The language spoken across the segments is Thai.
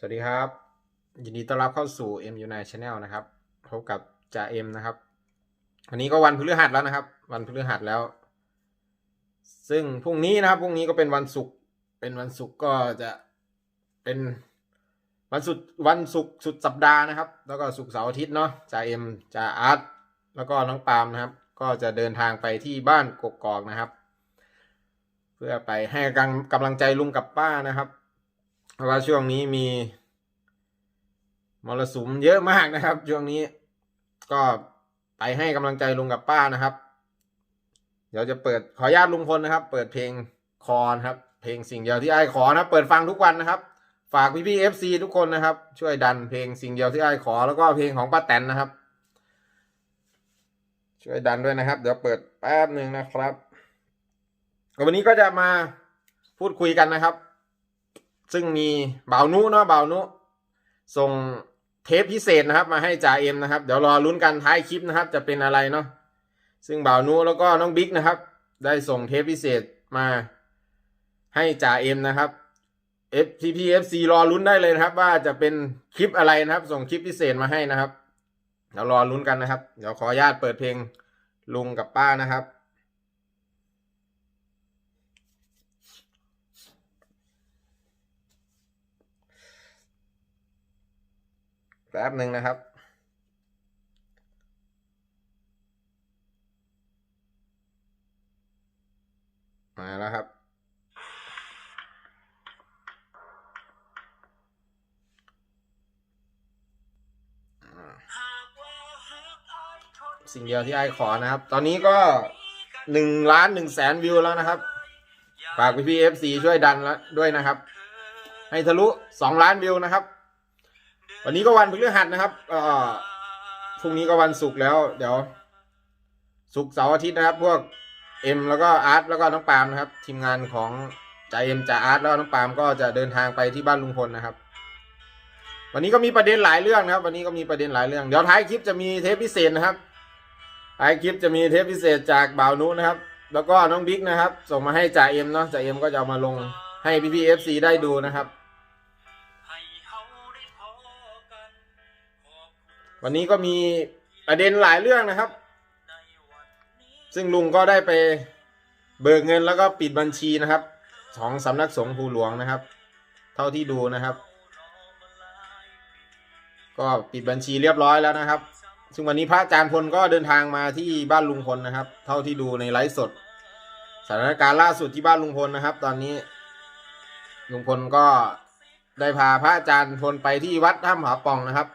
สวัสดีครับ ยินดีต้อนรับเข้าสู่ MU n i Channel นะครับพบกับจ่าเอ็มนะครับ วันนี้ก็วันพฤหัสแล้วนะครับ วันพฤหัสแล้ว ซึ่งพรุ่งนี้นะครับพรุ่งนี้ก็เป็นวันศุกร์เป็นวันศุกร์ก็จะเป็นวันสุดวันศุกร์สุดสัปดาห์นะครับ แล้วก็ศุกร์เสาร์อาทิตย์เนาะจ่าเอ็มจ่าอาร์ตแล้วก็น้องปาล์มนะครับ ก็จะเดินทางไปที่บ้านกกอกนะครับ เพื่อไปให้กำกำลังใจลุงกับป้านะครับ เพราะว่าช่วงนี้มีมรสุมเยอะมากนะครับ ช่วงนี้ก็ไปให้กำลังใจลุงกับป้านะครับ เดี๋ยวจะเปิดขออนุญาตลุงพลนะครับ เปิดเพลงคอนครับ เพลงสิ่งเดียวที่ไอ้ขอนะครับเปิดฟังทุกวันนะครับ ฝากพี่พี่เอฟซีทุกคนนะครับ ช่วยดันเพลงสิ่งเดียวที่ไอ้ขอ แล้วก็เพลงของป้าแตนนะครับ ช่วยดันด้วยนะครับ เดี๋ยวเปิดแป๊บหนึ่งนะครับวันนี้ก็จะมาพูดคุยกันนะครับ ซึ่งมีบ่าวนุเนาะบ่าวนุส่งเทปพิเศษนะครับ มาให้จ่าเอ็มนะครับ เดี๋ยวรอลุ้นกันท้ายคลิปนะครับ จะเป็นอะไรเนาะซึ่งบ่าวนุแล้วก็น้องบิ๊กนะครับ ได้ส่งเทปพิเศษมาให้จ่าเอ็มนะครับ F P P F C รอลุ้นได้เลยนะครับ ว่าจะเป็นคลิปอะไรนะครับ ส่งคลิปพิเศษมาให้นะครับ เดี๋ยวรอลุ้นกันนะครับ เดี๋ยวขออนุญาตเปิดเพลงลุงกับป้านะครับ แป๊บหนึ่งนะครับ มาแล้วครับ สิ่งเดียวที่ไอขอนะครับ ตอนนี้ก็หนึ่งล้านหนึ่งแสนวิวแล้วนะครับ ฝากพี่พีเอฟซีช่วยดันแล้วด้วยนะครับ ให้ทะลุสองล้านวิวนะครับ วันนี้ก็วันพฤหัสนะครับพรุ่งนี้ก็วันศุกร์แล้ว เดี๋ยวศุกร์เสาร์อาทิตย์นะครับ พวกเอ็มแล้วก็อาร์ตแล้วก็น้องปามนะครับ ทีมงานของจ่าเอ็มจ่าอาร์ตแล้วน้องปามก็จะเดินทางไปที่บ้านลุงพลนะครับ วันนี้ก็มีประเด็นหลายเรื่องนะครับ วันนี้ก็มีประเด็นหลายเรื่อง เดี๋ยวท้ายคลิปจะมีเทปพิเศษนะครับท้ายคลิปจะมีเทปพิเศษจากบ่าวนุนะครับ แล้วก็น้องบิ๊กนะครับ ส่งมาให้จ่าเอ็มเนาะจ่าเอ็มก็จะเอามาลงให้พี่พีเอฟซีได้ดูนะครับ วันนี้ก็มีประเด็นหลายเรื่องนะครับ ซึ่งลุงก็ได้ไปเบิกเงินแล้วก็ปิดบัญชีนะครับของสำนักสงฆ์ภูหลวงนะครับ เท่าที่ดูนะครับ ก็ปิดบัญชีเรียบร้อยแล้วนะครับ ซึ่งวันนี้พระอาจารย์พลก็เดินทางมาที่บ้านลุงพลนะครับ เท่าที่ดูในไลฟ์สด สถานการณ์ล่าสุดที่บ้านลุงพลนะครับ ตอนนี้ลุงพลก็ได้พาพระอาจารย์พลไปที่วัดถ้ำผาป่องนะครับ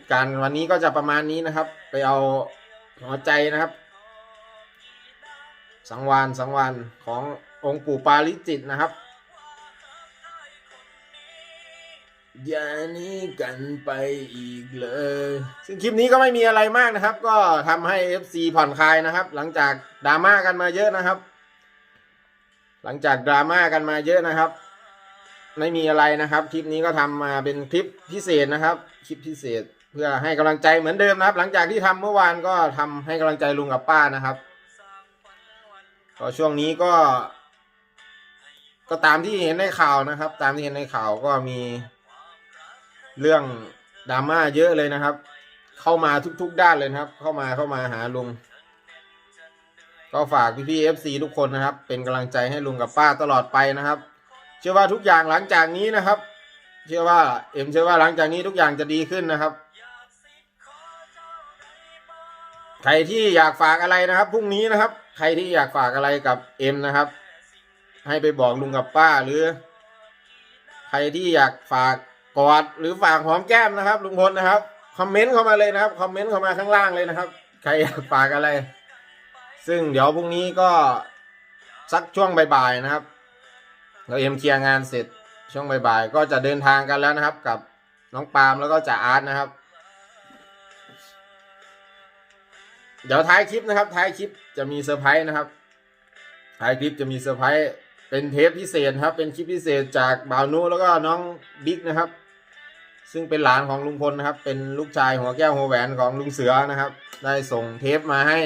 ตุการณ์วันนี้ก็จะประมาณนี้นะครับ ไปเอาหัวใจนะครับ สังวานสังวานขององค์ปู่ปาริจิตนะครับอย่านี้กันไปอีกเลย ซึ่งคลิปนี้ก็ไม่มีอะไรมากนะครับ ก็ทำให้ FC ผ่อนคลายนะครับ หลังจากดราม่ากันมาเยอะนะครับ หลังจากดราม่ากันมาเยอะนะครับ ไม่มีอะไรนะครับ คลิปนี้ก็ทำมาเป็นคลิปพิเศษนะครับ คลิปพิเศษ พื่อให้กำลังใจเหมือนเดิมนะครับ หลังจากที่ทำเมื่อวานก็ทำให้กำลังใจลุงกับป้านะครับก็ช่วงนี้ก็ ก็ตามที่เห็นในข่าวนะครับ ตามที่เห็นในข่าวก็มีเรื่องดราม่าเยอะเลยนะครับ เข้ามาทุกๆด้านเลยนะครับ เข้ามาเข้ามาหาลุงก็ฝากพี่ๆเอฟซีทุกคนนะครับ เป็นกำลังใจให้ลุงกับป้าตลอดไปนะครับ เชื่อว่าทุกอย่างหลังจากนี้นะครับ เชื่อว่าเอ็มเชื่อว่าหลังจากนี้ทุกอย่างจะดีขึ้นนะครับ ใครที่อยากฝากอะไรนะครับพรุ่งนี้นะครับ ใครที่อยากฝากอะไรกับเอ็มนะครับ ให้ไปบอกลุงกับป้าหรือ ใครที่อยากฝากกอดหรือฝากหอมแก้มนะครับ ลุงพลนะครับคอมเมนต์เข้ามาเลยนะครับคอมเมนต์เข้ามาข้างล่างเลยนะครับ ใครอยากฝากอะไร ซึ่งเดี๋ยวพรุ่งนี้ก็สักช่วงบ่ายๆนะครับ เราเอ็มเคลียร์งานเสร็จช่วงบ่ายๆก็จะเดินทางกันแล้วนะครับ กับน้องปาล์มแล้วก็จ่าอาร์ตนะครับ เดี๋ยวท้ายคลิปนะครับ ท้ายคลิปจะมีเซอร์ไพรส์นะครับท้ายคลิปจะมีเซอร์ไพรส์เป็นเทปพิเศษครับ เป็นคลิปพิเศษจากบ่าวนุแล้วก็น้องบิ๊กนะครับ ซึ่งเป็นหลานของลุงพลนะครับ เป็นลูกชายหัวแก้วหัวแหวนของลุงเสือนะครับ ได้ส่งเทปมาให้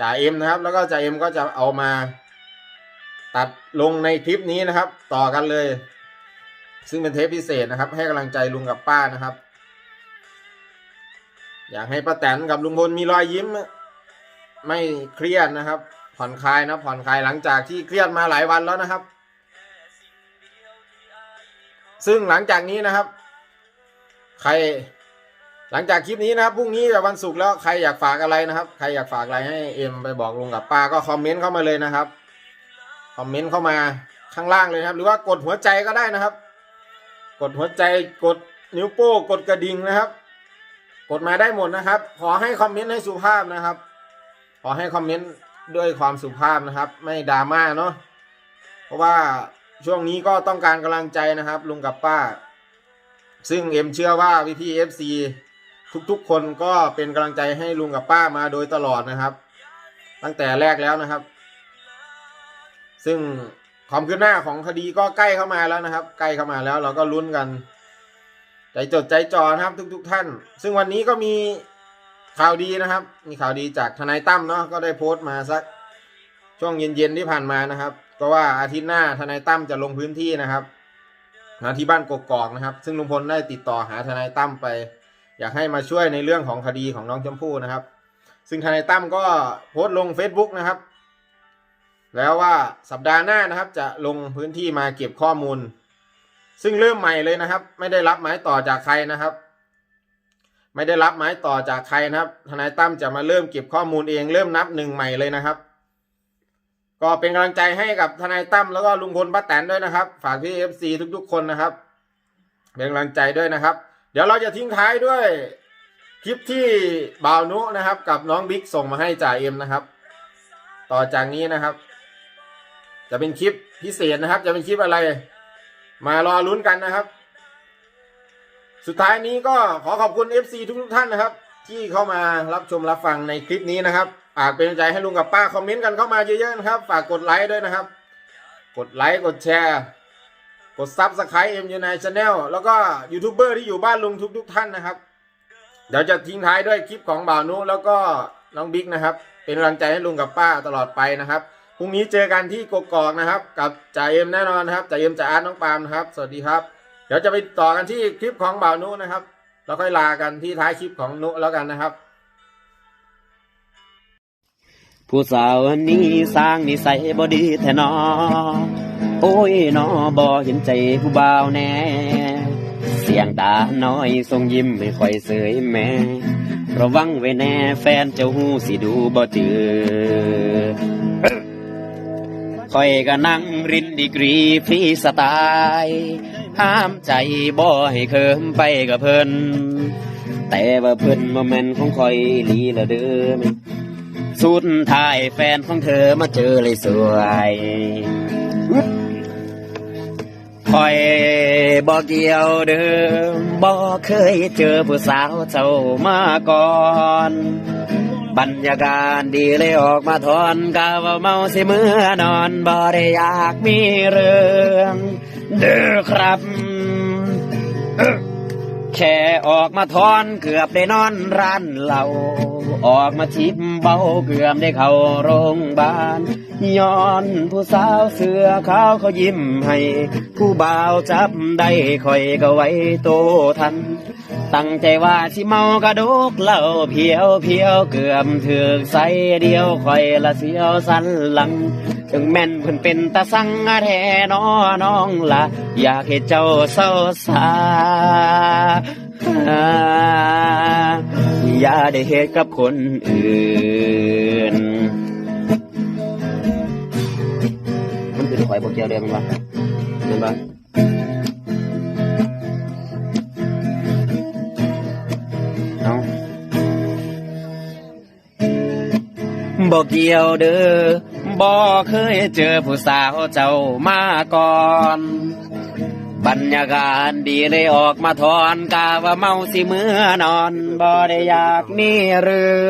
จ่าเอ็มนะครับ แล้วก็จ่าเอ็มก็จะเอามา ตัดลงในคลิปนี้นะครับ ต่อกันเลย ซึ่งเป็นเทปพิเศษนะครับ ให้กำลังใจลุงกับป้านะครับ อยากให้ป้าแตนกับลุงพลมีรอยยิ้ม ไม่เครียดนะครับ ผ่อนคลายนะผ่อนคลายหลังจากที่เครียดมาหลายวันแล้วนะครับ ซึ่งหลังจากนี้นะครับ ใคร หลังจากคลิปนี้นะครับพรุ่งนี้แบบวันศุกร์แล้วใครอยากฝากอะไรนะครับ ใครอยากฝากอะไรให้เอ็มไปบอกลุงกับป้าก็คอมเมนต์เข้ามาเลยนะครับคอมเมนต์เข้ามาข้างล่างเลยครับ หรือว่ากดหัวใจก็ได้นะครับ กดหัวใจกดนิ้วโป้งกดกระดิ่งนะครับ กดมาได้หมดนะครับ ขอให้คอมเมนต์ให้สุภาพนะครับ ขอให้คอมเมนต์ด้วยความสุภาพนะครับ ไม่ดราม่าเนาะเพราะว่าช่วงนี้ก็ต้องการกำลังใจนะครับ ลุงกับป้า ซึ่งเอ็มเชื่อว่าพี่พี่เอฟซีทุกๆ คนก็เป็นกำลังใจให้ลุงกับป้ามาโดยตลอดนะครับ ตั้งแต่แรกแล้วนะครับ ซึ่งความคืบหน้าของคดีก็ใกล้เข้ามาแล้วนะครับ ใกล้เข้ามาแล้วเราก็ลุ้นกัน ใจจดใจจ่อนะครับทุกๆท่าน ซึ่งวันนี้ก็มีข่าวดีนะครับ มีข่าวดีจากทนายตั้มเนาะก็ได้โพสต์มาสักช่วงเย็นๆที่ผ่านมานะครับก็ว่าอาทิตย์หน้าทนายตั้มจะลงพื้นที่นะครับมาที่บ้านกกอกนะครับ ซึ่งลุงพลได้ติดต่อหาทนายตั้มไป อยากให้มาช่วยในเรื่องของคดีของน้องชมพู่นะครับ ซึ่งทนายตั้มก็โพสต์ลง Facebook นะครับ แล้วว่าสัปดาห์หน้านะครับ จะลงพื้นที่มาเก็บข้อมูล ซึ่งเริ่มใหม่เลยนะครับ ไม่ได้รับไม้ต่อจากใครนะครับ ไม่ได้รับไม้ต่อจากใครนะครับ ทนายตั้มจะมาเริ่มเก็บข้อมูลเองเริ่มนับหนึ่งใหม่เลยนะครับ ก็เป็นกำลังใจให้กับทนายตั้มแล้วก็ลุงพลป้าแตนด้วยนะครับ ฝากพี่เอฟซีทุก ๆ คนนะครับ เป็นกำลังใจด้วยนะครับ เดี๋ยวเราจะทิ้งท้ายด้วยคลิปที่บ่าวนุนะครับ กับน้องบิ๊กส่งมาให้จ่าเอ็มนะครับ ต่อจากนี้นะครับ จะเป็นคลิปพิเศษนะครับ จะเป็นคลิปอะไร มารอลุ้นกันนะครับ สุดท้ายนี้ก็ขอขอบคุณ FC ทุกๆท่านนะครับ ที่เข้ามารับชมรับฟังในคลิปนี้นะครับฝากเป็นกำลังใจให้ลุงกับป้าคอมเมนต์กันเข้ามาเยอะๆนะครับ ฝากกดไลค์ด้วยนะครับ กดไลค์กดแชร์ กดซับสไครต์เอ็มยูไนชาแนลแล้วก็ยูทูบเบอร์ที่อยู่บ้านลุงทุก ๆ ท่านนะครับ เดี๋ยวจะทิ้งท้ายด้วยคลิปของบ่าวนุแล้วก็น้องบิ๊กนะครับ เป็นกำลังใจให้ลุงกับป้าตลอดไปนะครับ รุ่งนี้เจอกันที่กกอกนะครับ กับจ่าเอ็มแน่นอนครับจ่าเอ็มจ่าอาร์ตน้องปามนะครับ สวัสดีครับ เดี๋ยวจะไปต่อกันที่คลิปของบ่าวนุนะครับ แล้วค่อยลากันที่ท้ายคลิปของนุแล้วกันนะครับ ผู้สาวอันนี้สร้างนิสัยบ่ดีแท้นอโอ้ยนอบ่เห็นใจผู้บ่าวแน่ เสียงตาน้อยทรงยิ้มไม่ค่อยเสยแม่ระวังไว้แน่แฟนเจ้าหูสิดูบ่เจอ คอยก็นั่งรินดีกรีฟรีสไตล์ห้ามใจบ่ให้เคิมไปกับเพิ่นแต่ว่าเพิ่นบ่แมนของคอยหลีละเด้อสุดท้ายแฟนของเธอมาเจอเลยสวยคอยบอกเกี่ยวเดิมบอกเคยเจอผู้สาวเจ้ามาก่อน บรรยากาศดีเลยออกมาทอนกาวเมาสิเมื่อนอนบ่ได้อยากมีเรื่องเด้อครับ แค่ออกมาทอนเกือบได้นอนร้านเหล้า ออกมาชิบเบาเกือบได้เข้าโรงพยาบาลย้อนผู้สาวเสือขาวเขายิ้มให้ ผู้บ่าวจับได้คอยก็ไว้โตทัน ตั้งใจว่าสิเมากระดกเหล้าเพียวเพียวเกือบถึกใส่เดียวคอยละเสียวสันหลังถึงแม่นเพิ่นเป็นตาสังอาแทนอน้องละอยากให้เจ้าเศร้าสา อย่าได้เหตุกับคนอื่น มันเป็นข่อยบกเกียวเดิมมั้ยเห็นปะเอาบอกเกี่ยวเด้อบอกเคยเจอผู้สาวเจ้ามาก่อน บรรยากาศดีเลยออกมาทอนกาว่าเมาสิเมื่อนอนบ่ได้อยากมีเรื่อ